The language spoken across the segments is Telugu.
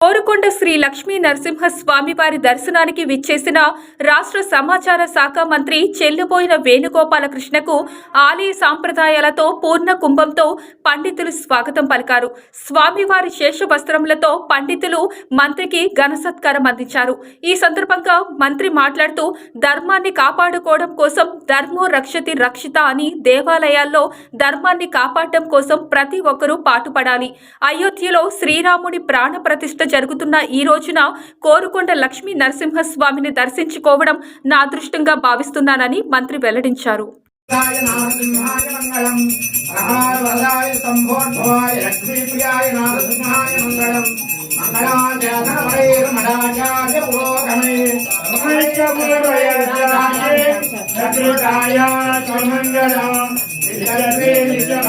కోరుకొండ శ్రీ లక్ష్మీ నరసింహ స్వామివారి దర్శనానికి విచ్చేసిన రాష్ట్ర సమాచార శాఖ మంత్రి చెల్లిపోయిన వేణుగోపాలకృష్ణకు ఆలయ సాంప్రదాయాలతో పూర్ణ కుంభంతో పండితులు స్వాగతం పలికారు. స్వామివారి శేష వస్త్రములతో పండితులు మంత్రికి ఘన సత్కారం అందించారు. ఈ సందర్భంగా మంత్రి మాట్లాడుతూ ధర్మాన్ని కాపాడుకోవడం కోసం ధర్మో రక్షతి రక్షిత అని దేవాలయాల్లో ధర్మాన్ని కాపాడటం కోసం ప్రతి ఒక్కరూ పాటుపడాలి. అయోధ్యలో శ్రీరాముడి ప్రాణ ప్రతిష్ఠ జరుగుతున్న ఈ రోజున కోరుకొండ లక్ష్మీ నరసింహస్వామిని దర్శించుకోవడం నా అదృష్టంగా భావిస్తున్నానని మంత్రి వెల్లడించారు.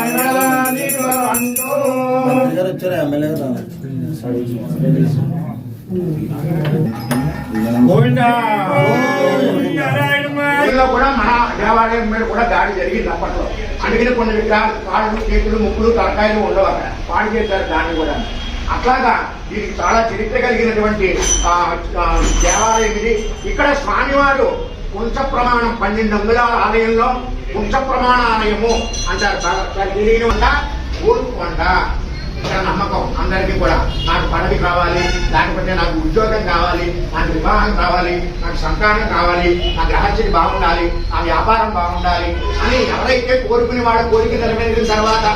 य గారు ఎమ్మెల్యే గారు కూడా మన దేవాలయం మీద కూడా దాడి జరిగింది అప్పట్లో. అందుకని కొన్ని విగ్రహాలు కాళ్ళు చేతులు ముక్కులు తలకాయలు ఉండవు అక్కడ పాడు చేశారు దాన్ని కూడా. అట్లాగా దీనికి చాలా చరిత్ర కలిగినటువంటి దేవాలయం ఇది. ఇక్కడ స్వామివారు కుంచ ప్రమాణం పన్నెండు వందల ఆలయంలో కుంచ ప్రమాణ ఆలయము అంటారు. చాలా తెలియని ఊరుకొండ ఇక్కడ నమ్మకం అందరికీ కూడా నాకు పదవి కావాలి లేకపోతే నాకు ఉద్యోగం కావాలి నాకు వివాహం కావాలి నాకు సంతానం కావాలి నా గ్రహస్థితి బాగుండాలి నా వ్యాపారం బాగుండాలి అని ఎవరైతే కోరుకునే వాడు కోరిక నెరవేరిన తర్వాత